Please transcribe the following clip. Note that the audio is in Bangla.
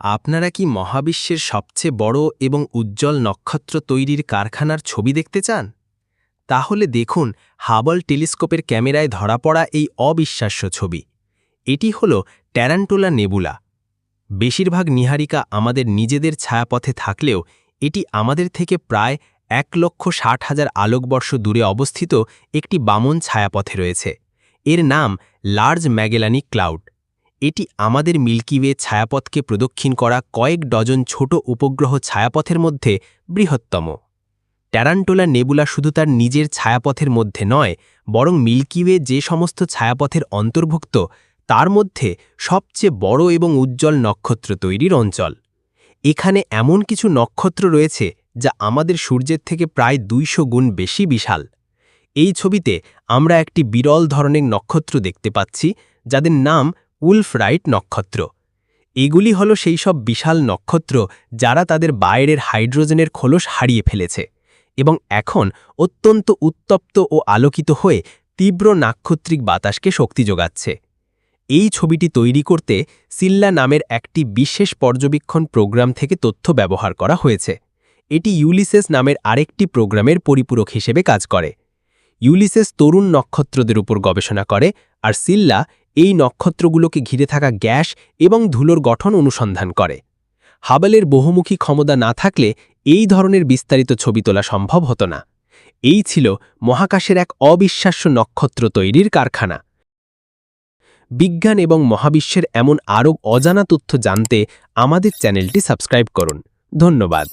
আপনারা কি মহাবিশ্বের সবচেয়ে বড় এবং উজ্জ্বল নক্ষত্র তৈরির কারখানার ছবি দেখতে চান? তাহলে দেখুন হাবল টেলিস্কোপের ক্যামেরায় ধরা পড়া এই অবিশ্বাস্য ছবি। এটি হল ট্যারান্টোলা নেবুলা। বেশিরভাগ নিহারিকা আমাদের নিজেদের ছায়াপথে থাকলেও এটি আমাদের থেকে প্রায় এক লক্ষ ষাট হাজার আলোকবর্ষ দূরে অবস্থিত একটি বামন ছায়াপথে রয়েছে। এর নাম লার্জ ম্যাগেলানিক ক্লাউড। এটি আমাদের মিল্কিওয়ে ছায়াপথকে প্রদক্ষিণ করা কয়েক ডজন ছোট উপগ্রহ ছায়াপথের মধ্যে বৃহত্তম। ট্যারান্টোলা নেবুলা শুধু তার নিজের ছায়াপথের মধ্যে নয়, বরং মিল্কিওয়ে যে সমস্ত ছায়াপথের অন্তর্ভুক্ত, তার মধ্যে সবচেয়ে বড় এবং উজ্জ্বল নক্ষত্র তৈরির অঞ্চল। এখানে এমন কিছু নক্ষত্র রয়েছে যা আমাদের সূর্যের থেকে প্রায় দুইশো গুণ বেশি বিশাল। এই ছবিতে আমরা একটি বিরল ধরনের নক্ষত্র দেখতে পাচ্ছি, যাদের নাম উলফ রাইট নক্ষত্র। এগুলি হল সেই সব বিশাল নক্ষত্র যারা তাদের বাইরের হাইড্রোজেনের খোলস হারিয়ে ফেলেছে এবং এখন অত্যন্ত উত্তপ্ত ও আলোকিত হয়ে তীব্র নাক্ষত্রিক বাতাসকে শক্তি যোগাচ্ছে। এই ছবিটি তৈরি করতে সিল্লা নামের একটি বিশেষ পর্যবেক্ষণ প্রোগ্রাম থেকে তথ্য ব্যবহার করা হয়েছে। এটি ইউলিসেস নামের আরেকটি প্রোগ্রামের পরিপূরক হিসেবে কাজ করে। ইউলিসেস তরুণ নক্ষত্রদের উপর গবেষণা করে আর সিল্লা এই নক্ষত্রগুলোকে ঘিরে থাকা গ্যাস এবং ধুলোর গঠন অনুসন্ধান করে। হাবলের বহুমুখী ক্ষমতা না থাকলে এই ধরনের বিস্তারিত ছবি তোলা সম্ভব হতো না। এই ছিল মহাকাশের এক অবিশ্বাস্য নক্ষত্র তৈরির কারখানা। বিজ্ঞান এবং মহাবিশ্বের এমন আরও অজানা তথ্য জানতে আমাদের চ্যানেলটি সাবস্ক্রাইব করুন। ধন্যবাদ।